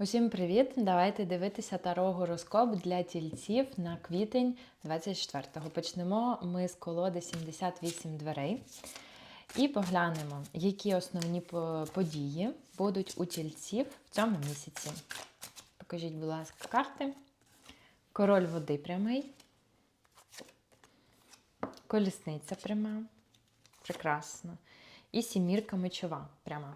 Усім привіт! Давайте дивитися таро гороскоп для тільців на квітень 24-го. Почнемо ми з колоди 78 дверей і поглянемо, які основні події будуть у тільців в цьому місяці. Покажіть, будь ласка, карти. Король води прямий. Колісниця пряма. Прекрасно. І сімірка мечова пряма.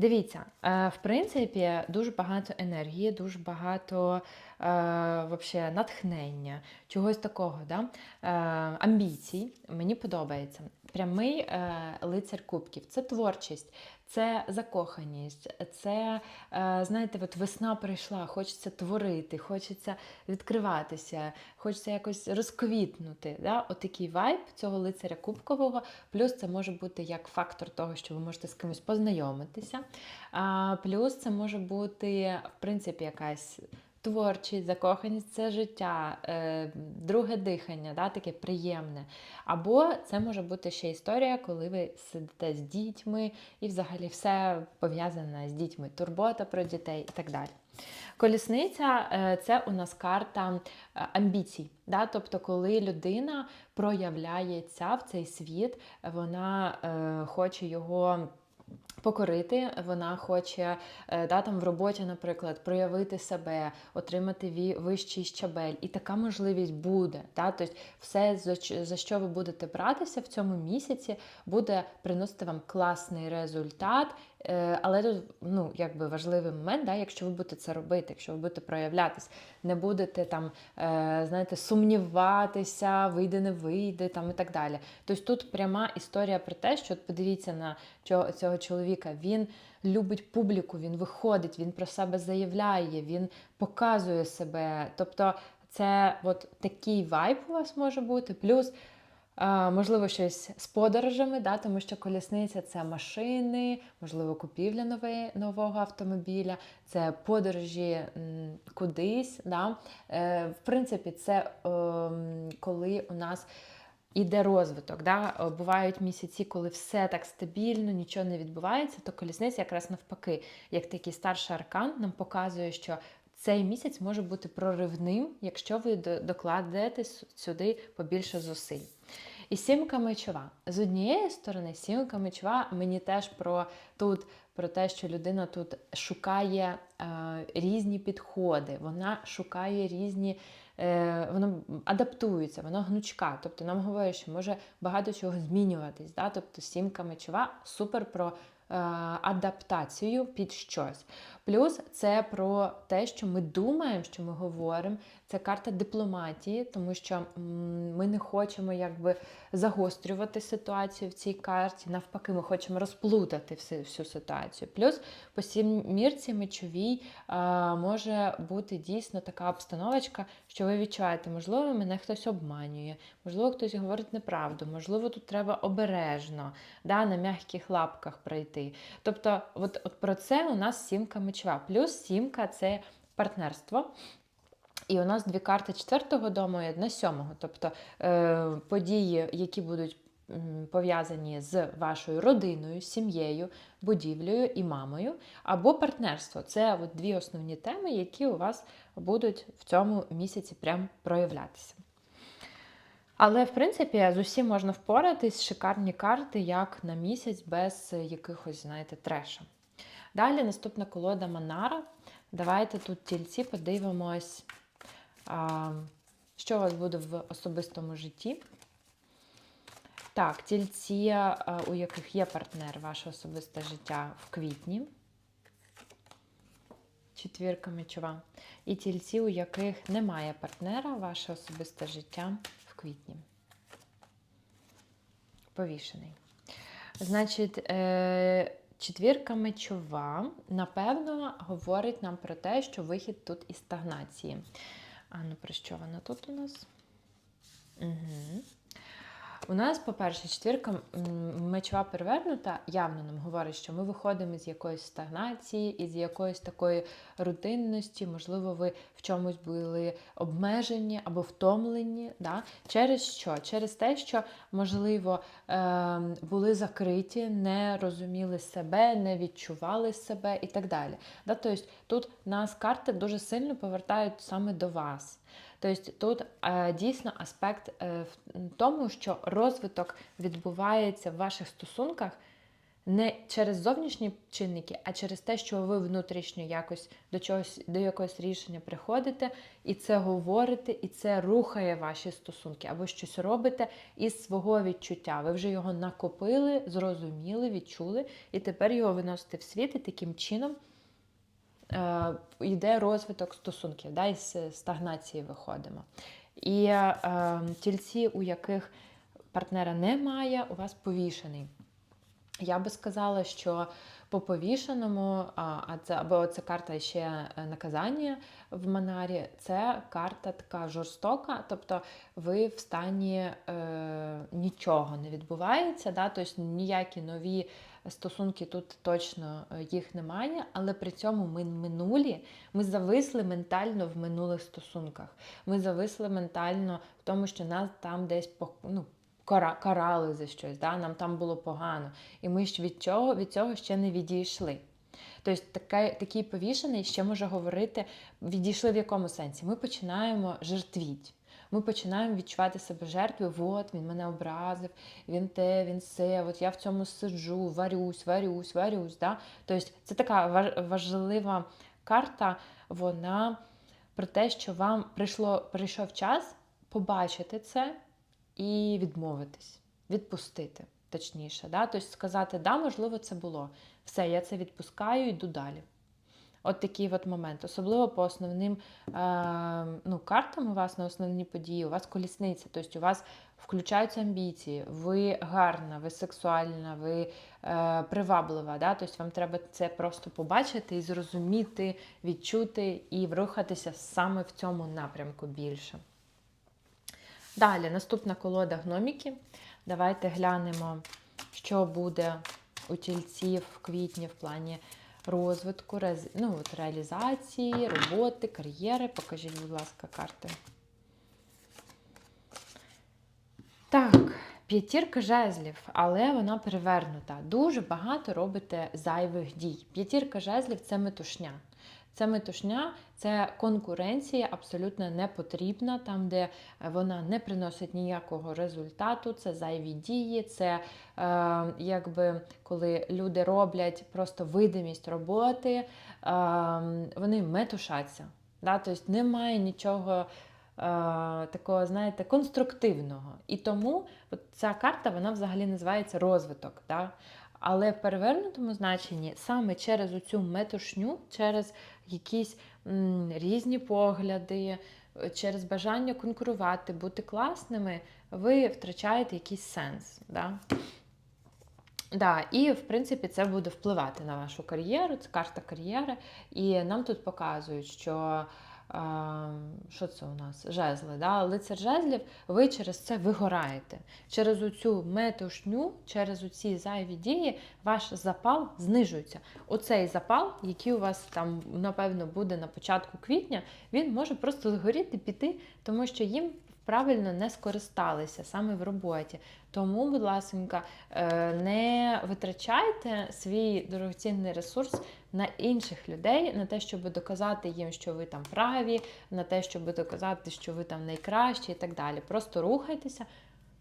Дивіться, е, в принципі, дуже багато енергії, дуже багато е, вообще, натхнення, чогось такого, да? е, амбіцій. Мені подобається. Прямий е, лицар кубків це творчість, це закоханість, це, е, знаєте, от весна прийшла, хочеться творити, хочеться відкриватися, хочеться якось розквітнути. Да? Отакий вайб цього лицаря кубкового. Плюс це може бути як фактор того, що ви можете з кимось познайомитися. А, плюс це може бути, в принципі, якась. Творчість, закоханість це життя, е, друге дихання, да, таке приємне. Або це може бути ще історія, коли ви сидите з дітьми і взагалі все пов'язане з дітьми, турбота про дітей і так далі. Колісниця е, це у нас карта е, амбіцій. Да? Тобто, коли людина проявляється в цей світ, вона хоче його. Покорити, вона хоче е, да, там в роботі, наприклад, проявити себе, отримати вищий щабель. І така можливість буде. Да? Тобто все, за що ви будете братися в цьому місяці, буде приносити вам класний результат. Е, Але тут ну, якби важливий момент, да, якщо ви будете це робити, якщо ви будете проявлятись, не будете там, е, знаєте, сумніватися, вийде, не вийде там і так далі. Тобто тут пряма історія про те, що от подивіться на цього, чоловіка. Він любить публіку, він виходить, він про себе заявляє, він показує себе. Тобто, це от такий вайб у вас може бути. Плюс. Можливо, щось з подорожами, да, тому що колісниця це машини, можливо, купівля нове, нового автомобіля, це подорожі кудись. Да. Е, в принципі, це ем, коли у нас іде розвиток. Да. Е, Бувають місяці, коли все так стабільно, нічого не відбувається, то колісниця якраз навпаки, як такий старший аркан, нам показує, що цей місяць може бути проривним, якщо ви докладете сюди побільше зусиль. І сімка мечова. З однієї сторони, сімка мечова мені теж про тут, про те, що людина тут шукає е, різні підходи, вона шукає різні, е, вона адаптується, вона гнучка. Тобто нам говорять, що може багато чого змінюватись. Да? Тобто сімка мечова супер про е, адаптацію під щось. Плюс це про те, що ми думаємо, що ми говоримо. Це карта дипломатії, тому що ми не хочемо якби загострювати ситуацію в цій карті. Навпаки, ми хочемо розплутати всю, всю ситуацію. Плюс по сімірці мечовій а, може бути дійсно така обстановочка, що ви відчуваєте, можливо, мене хтось обманює, можливо, хтось говорить неправду, можливо, тут треба обережно, да, на м'яких лапках пройти. Тобто, от, от про це у нас сімка мечова. Плюс сімка це партнерство. І у нас дві карти четвертого дому і одна сьомого. Тобто е, події, які будуть пов'язані з вашою родиною, сім'єю, будівлею і мамою, або партнерство. Це от дві основні теми, які у вас будуть в цьому місяці прям проявлятися. Але, в принципі, з усім можна впоратись, шикарні карти, як на місяць, без якихось, знаєте, треша. Далі наступна колода Манара. Давайте тут тільці подивимось, що у вас буде в особистому житті. Так, тільці, у яких є партнер, ваше особисте життя в квітні. Четвірка мечова. І тільці, у яких немає партнера, ваше особисте життя в квітні. Повішений. Значить, е, четвірка мечова, напевно, говорить нам про те, що вихід тут із стагнації. А ну, про що вона тут у нас? Угу. У нас, по-перше, четвірка мечова перевернута явно нам говорить, що ми виходимо з якоїсь стагнації, із якоїсь такої рутинності, можливо, ви в чомусь були обмежені або втомлені. Да? Через що? Через те, що, можливо, е, були закриті, не розуміли себе, не відчували себе і так далі. Да? Тобто тут нас карти дуже сильно повертають саме до вас. Тобто тут е, дійсно аспект е, в тому, що розвиток відбувається в ваших стосунках не через зовнішні чинники, а через те, що ви внутрішньо якось до чогось до якогось рішення приходите, і це говорите, і це рухає ваші стосунки, або щось робите із свого відчуття. Ви вже його накопили, зрозуміли, відчули, і тепер його виносите в світ, і таким чином йде розвиток стосунків, да, із стагнації виходимо. І е, тільці, у яких партнера немає, у вас повішений. Я би сказала, що по повішеному, а це або це карта ще е, наказання в Манарі, це карта така жорстока, тобто ви в стані е, нічого не відбувається, да? тобто ніякі нові стосунки тут точно е, їх немає, але при цьому ми минулі, ми зависли ментально в минулих стосунках. Ми зависли ментально в тому, що нас там десь ну, карали за щось, да? нам там було погано. І ми ж від цього, від цього ще не відійшли. Тобто такий, такий повішений ще може говорити, відійшли в якому сенсі? Ми починаємо жертвіть. Ми починаємо відчувати себе жертвою, от він мене образив, він те, він все, от я в цьому сиджу, варюсь, варюсь, варюсь. Да? Тобто це така важлива карта, вона про те, що вам прийшло, прийшов час побачити це і відмовитись, відпустити, точніше. Да? Тобто сказати, да, можливо, це було. Все, я це відпускаю, йду далі. От такий от момент. Особливо по основним е, ну, картам у вас на основні події, у вас колісниця, тобто у вас включаються амбіції, ви гарна, ви сексуальна, ви е, приваблива. Да? Тобто вам треба це просто побачити і зрозуміти, відчути і врухатися саме в цьому напрямку більше. Далі, наступна колода гноміки. Давайте глянемо, що буде у тільців в квітні в плані розвитку, рез... ну, от, реалізації, роботи, кар'єри. Покажіть, будь ласка, карти. Так, п'ятірка жезлів, але вона перевернута. Дуже багато робите зайвих дій. П'ятірка жезлів це метушня. Це метушня, це конкуренція абсолютно не потрібна, там, де вона не приносить ніякого результату, це зайві дії, це е, якби коли люди роблять просто видимість роботи, е, вони метушаться. Да? Тобто немає нічого. Е, такого, знаєте, конструктивного. І тому ця карта вона взагалі називається розвиток. Да? Але в перевернутому значенні саме через оцю метушню, через якісь м, різні погляди, через бажання конкурувати, бути класними, ви втрачаєте якийсь сенс. Да? Да, І, в принципі, це буде впливати на вашу кар'єру, це карта кар'єри. І нам тут показують, що що це у нас? Жезли. Да? Лицар жезлів, ви через це вигораєте. Через оцю метушню, через оці зайві дії, ваш запал знижується. Оцей запал, який у вас там, напевно, буде на початку квітня, він може просто згоріти, піти, тому що їм правильно не скористалися саме в роботі. Тому, будь ласка, е, не витрачайте свій дорогоцінний ресурс на інших людей, на те, щоб доказати їм, що ви там праві, на те, щоб доказати, що ви там найкращі і так далі. Просто рухайтеся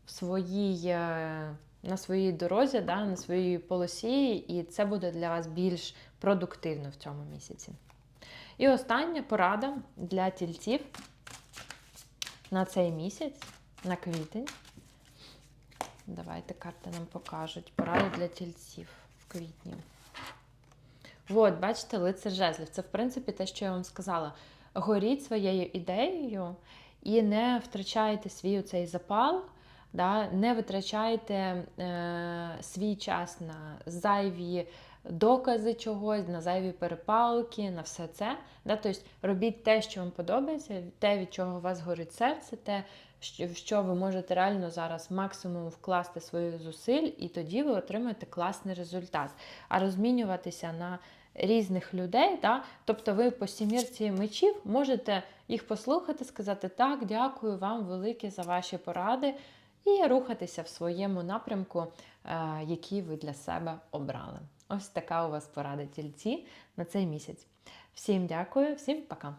в своїй. Е, на своїй дорозі, да, на своїй полосі, і це буде для вас більш продуктивно в цьому місяці. І остання порада для тільців на цей місяць, на квітень. Давайте карти нам покажуть. Поради для тільців в квітні. От, бачите, лицар жезлів. Це, в принципі, те, що я вам сказала. Горіть своєю ідеєю і не втрачайте свій цей запал, да, не витрачайте е, свій час на зайві докази чогось, на зайві перепалки, на все це. Да? Тобто робіть те, що вам подобається, те, від чого у вас горить серце, те, в що ви можете реально зараз максимум вкласти своїх зусиль, і тоді ви отримаєте класний результат. А розмінюватися на різних людей, да? тобто ви по сімірці мечів можете їх послухати, сказати так, дякую вам велике за ваші поради, і рухатися в своєму напрямку, е, який ви для себе обрали. Ось така у вас порада тільці на цей місяць. Всім дякую, всім пока!